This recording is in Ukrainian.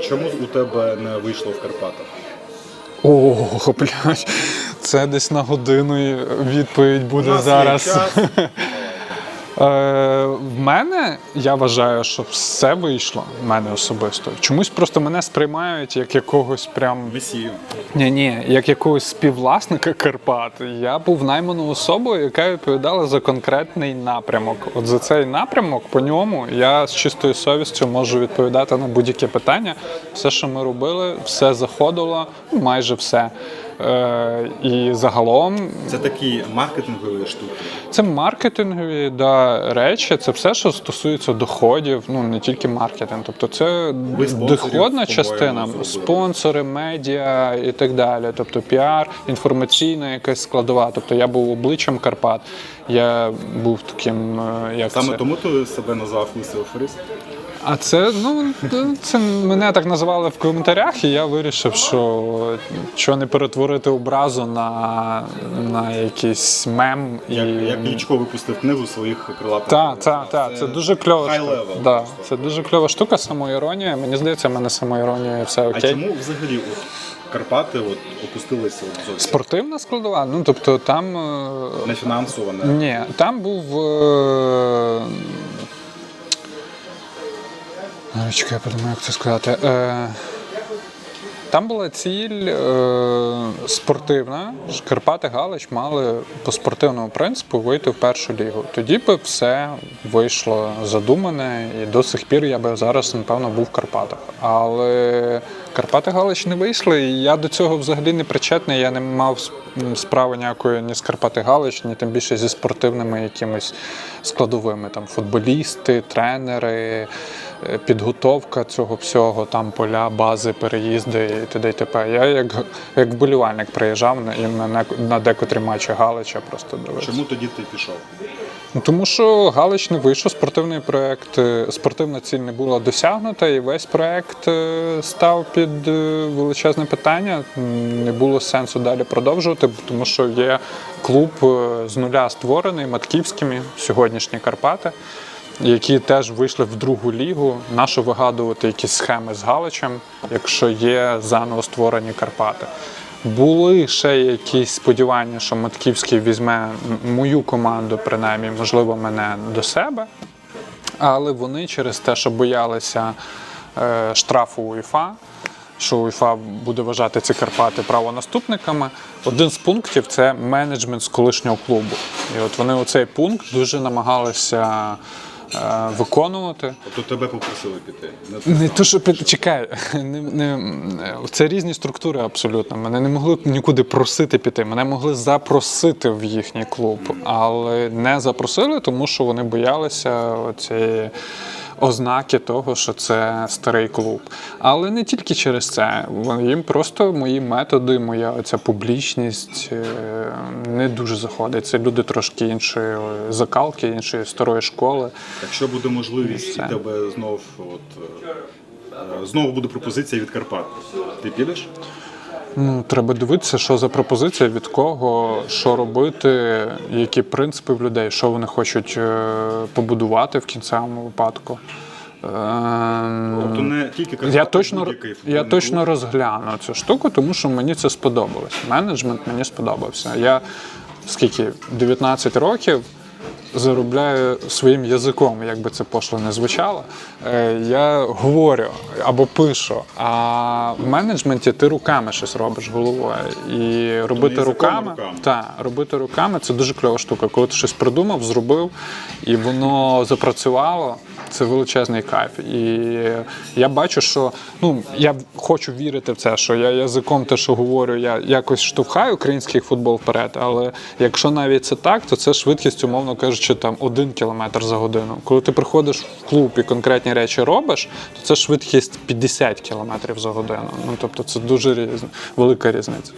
чому у тебе не вийшло в Карпатах? О, блядь, це десь на годину відповідь буде У нас є зараз. час. Е, в мене я вважаю, що все вийшло. В мене особисто. Чомусь просто мене сприймають як якогось прям Месію. ні, ні, як якогось співвласника Карпат. Я був найманою особою, яка відповідала за конкретний напрямок. От за цей напрямок, по ньому я з чистою совістю можу відповідати на будь-яке питання. Все, що ми робили, все заходило, майже все. Е, і загалом Це такі маркетингові штуки. це маркетингові да, речі, це все, що стосується доходів, ну не тільки маркетинг. Тобто це доходна частина, спонсори, медіа і так далі. Тобто піар, інформаційна якась складова. Тобто я був обличчям Карпат. Я був таким, е, як Саме це. тому ти себе назвав лисий аферист? А це ну це мене так називали в коментарях, і я вирішив, що що не перетворити образу на, на якийсь мем і Як, як Кличко випустив книгу своїх крилатих. Так, так, так. Це дуже кльова штука. Да, це дуже кльова штука, самоіронія. Мені здається, в мене самоіронія все А чому взагалі Карпати от, опустилися зовсім? Спортивна складова? Ну тобто там. е, Не фінансово, не Ні, там був. Чекай, я подумаю, як це сказати. Е... Там була ціль е... спортивна. Карпати Галич мали по спортивному принципу вийти в першу лігу. Тоді би все вийшло задумане, і до сих пір я би зараз, напевно, був в Карпатах. Але Карпати Галич не вийшли, і я до цього взагалі не причетний. Я не мав справи ніякої ні з Карпати Галич, ні тим більше зі спортивними якимись складовими. Там футболісти, тренери, підготовка цього всього, там поля, бази, переїзди і т.д. і т.п. Я як, як вболівальник приїжджав і на, на декотрі матчі Галича просто дивився. Чому тоді ти пішов? Ну, тому що Галич не вийшов, спортивний проект, е, спортивна ціль не була досягнута, і весь проект е, став під е, величезне питання. Не було сенсу далі продовжувати, тому що є клуб з нуля створений матківськими, сьогоднішні Карпати. Які теж вийшли в другу лігу, нащо вигадувати якісь схеми з Галичем, якщо є заново створені Карпати. Були ще якісь сподівання, що Матківський візьме мою команду, принаймні, можливо, мене до себе. Але вони через те, що боялися е, штрафу УЄФА, що УЄФА буде вважати ці Карпати правонаступниками. Один з пунктів це менеджмент з колишнього клубу. І от вони оцей пункт дуже намагалися виконувати. Тобто тебе попросили піти. Не то, що під- чекай, не, не, це різні структури абсолютно. Мене не могли нікуди просити піти. Мене могли запросити в їхній клуб, але не запросили, тому що вони боялися цієї ознаки того, що це старий клуб. Але не тільки через це. Їм просто мої методи, моя ця публічність е, не дуже заходить. Це люди трошки іншої закалки, іншої старої школи. Якщо буде можливість, і тебе знов от, е, е, знову буде пропозиція від Карпат. Ти підеш? Ну, треба дивитися, що за пропозиція, від кого, що робити, які принципи в людей, що вони хочуть е, побудувати в кінцевому випадку. Ем, Тобто не тільки я точно, я точно розгляну цю штуку, тому що мені це сподобалось. Менеджмент мені сподобався. Я скільки 19 років заробляю своїм язиком, як би це пошло не звучало. Е, Я говорю або пишу, а в менеджменті ти руками щось робиш головою. І робити руками, руками. та, робити руками це дуже кльова штука. Коли ти щось придумав, зробив, і воно запрацювало, це величезний кайф. І я бачу, що ну я хочу вірити в це, що я язиком те, що говорю, я якось штовхаю український футбол вперед. Але якщо навіть це так, то це швидкість, умовно кажучи, там один кілометр за годину. Коли ти приходиш в клуб і конкретні речі робиш, то це швидкість 50 кілометрів за годину. Ну тобто це дуже різна, велика різниця.